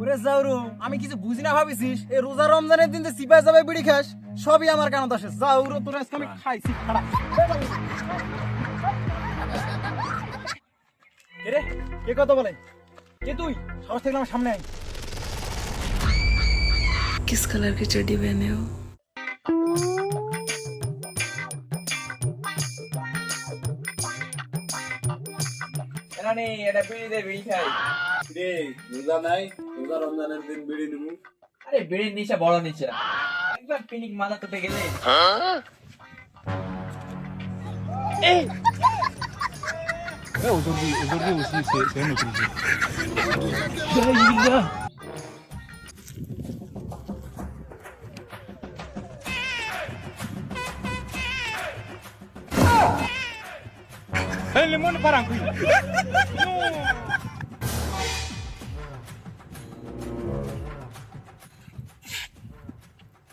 ওরে জাউরু আমি কিছু বুঝি না ভাবিছিস এই রোজা রমজানের দিন যে সিপাই যাবে বিড়ি খাস সবই আমার কানত আসে জাউরু তোর আজকে আমি খাইছি খাড়া কে রে কে কথা বলে কে তুই সাহস থেকে আমার সামনে আয় किस कलर की चड्डी पहने हो এটা নেই এটা বিড়ি দে বিড়ি খাই রে রোজা নাই? রোজা রমজানের দিন বিড়ি নিবো। আরে বিড়ির নিচে বড় নিচে। একবার পিনিক মাথা তুটে গেলে।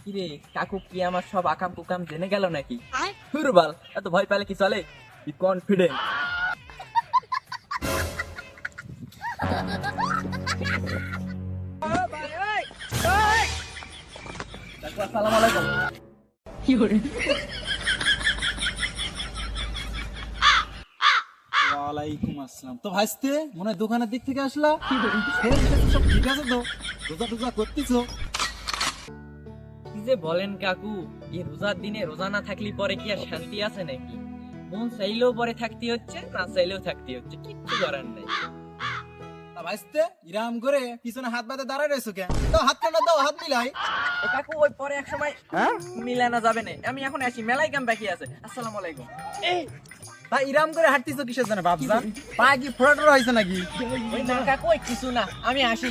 কিরে কাকু কি আমার সব আকাম কুকাম জেনে গেল নাকি? এত ভয় পেলে কি চলে? বি কনফিডেন্ট আসসালামু আলাইকুম ওয়ালাইকুম আসসালাম। তো ভাইস্তে মনে হয় দোকানের দিক থেকে আসলা? সব ঠিক আছে তো? রোজা টোজা করতেছো? কি যে বলেন কাকু এই রোজার দিনে রোজা না থাকলে পরে কি আর শান্তি আছে নাকি? মন চাইলেও পরে থাকতে হচ্ছে না চাইলেও থাকতে হচ্ছে কিচ্ছু করার নাই। তা ভাইস্তে ইরাম করে পিছনে হাত বাঁধে দাঁড়ায় রয়েছো কেন? দাও হাত কাটা দাও হাত মিলাই। এ কাকু ওই পরে এক সময় মিলানো যাবে না। আমি এখন আসি মেলাই কাম বাকি আছে। আসসালামু আলাইকুম। ইরাম করে হাঁটতেছো কিসের জন্য বাপজান পা কি ফোড়াটোড়া হয়েছে নাকি? ওই না কাকু কিছু না আমি আসি।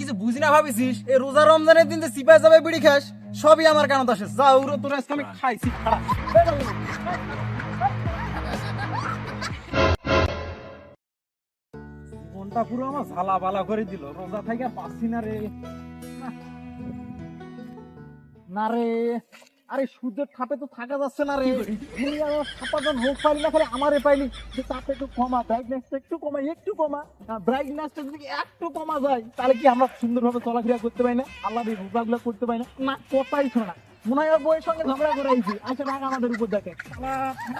কিছু বুঝি না ভাবিছিস? এই রোজা রমজানের দিন যে সিপাই যাবে বিড়ি খাস সবই আমার কানত আসে। জাউরু তোর আজকে আমি খাইছি খাড়া। জীবনটা পুরো আমার ঝালা বালা করে দিল। রোজা থেকে পাচ্ছি না রে। না রে। আরে সূর্যের থাপে তো থাকা যাচ্ছে না রে। তুমি আমার ছাপাজন হোক পাইলি না, খালি আমারে পাইলি। যে তাপে একটু কমা ব্রাইটনেসটা একটু কমা একটু কমা। ব্রাইটনেসটা যদি একটু কমা যায়, তাহলে কি আমরা সুন্দরভাবে চলাফেরা করতে পারি না? আল্লাহ এই রোজাগুলো করতে পারি না? না কথাই শোনা? মনে হয় ওর বউয়ের সঙ্গে ঝগড়া করে আইছি আচ্ছা রাগ আমাদের উপর দেখে।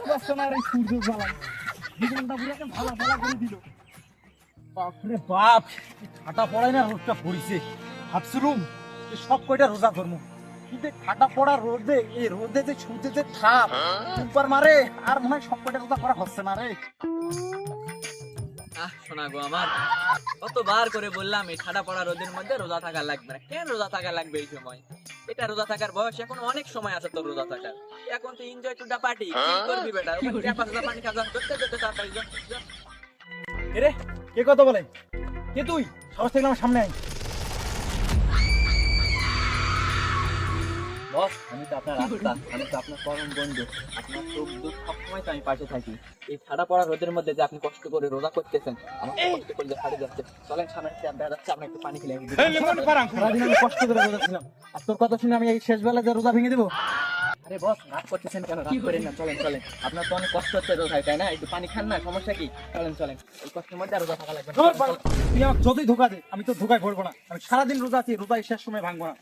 যাচ্ছে না এই সূর্য জ্বালা জীবনটা পুরো একটা ভালা ভালা করে দিল। বাপরে বাপ খাটা পড়াই না রোদটা পড়িছে। ভাবছিলুম সব কয়টা রোজা ধরবো খাটা পড়া রোদে এই রোদে যে যে থাপ উপর মারে আর মনে হয় রোজা করা হচ্ছে না রে। আহ শোনা গো আমার কতবার করে বললাম এই ঠাডা পড়া রোদের মধ্যে রোজা থাকা লাগবে না। কেন রোজা থাকা লাগবে এই সময়? এটা রোজা থাকার বয়স এখন অনেক সময় আছে তোর রোজা থাকার। এখন তুই এনজয় টু দা পার্টি কি করবি বেটা পাঁচ হাজার পানি খাওয়া করতে করতে তাড়াতাড়ি কে কথা বলে? কে তুই? সাহস থেকে আমার সামনে আয়। বস আমি তো আপনার আমি তো আপনার পরম বন্ধু। আপনার সুখ দুঃখ সবসময় তো আমি পাশে থাকি। এই ঠাডা পড়া রোদের মধ্যে যে আপনি কষ্ট করে রোজা করতেছেন আমার কষ্ট করে যে ছাড়ে যাচ্ছে চলেন সামনে দেখা যাচ্ছে আপনি একটু পানি খেলে আমি সারাদিন আমি কষ্ট করে রোজা ছিলাম আর তোর কথা শুনে আমি এই শেষ বেলা যে রোজা ভেঙে দেবো? আরে বস রাগ করতেছেন কেন? রাগ করেন না চলেন চলেন। আপনার তো অনেক কষ্ট হচ্ছে রোজায় তাই না? একটু পানি খান না সমস্যা কি? চলেন চলেন। এই কষ্টের মধ্যে আর রোজা থাকা লাগবে তুই আমাকে যতই ধোকা দে আমি তো ধোকায় পড়ব না। আমি সারাদিন রোজা আছি রোজা এই শেষ সময় ভাঙবো না।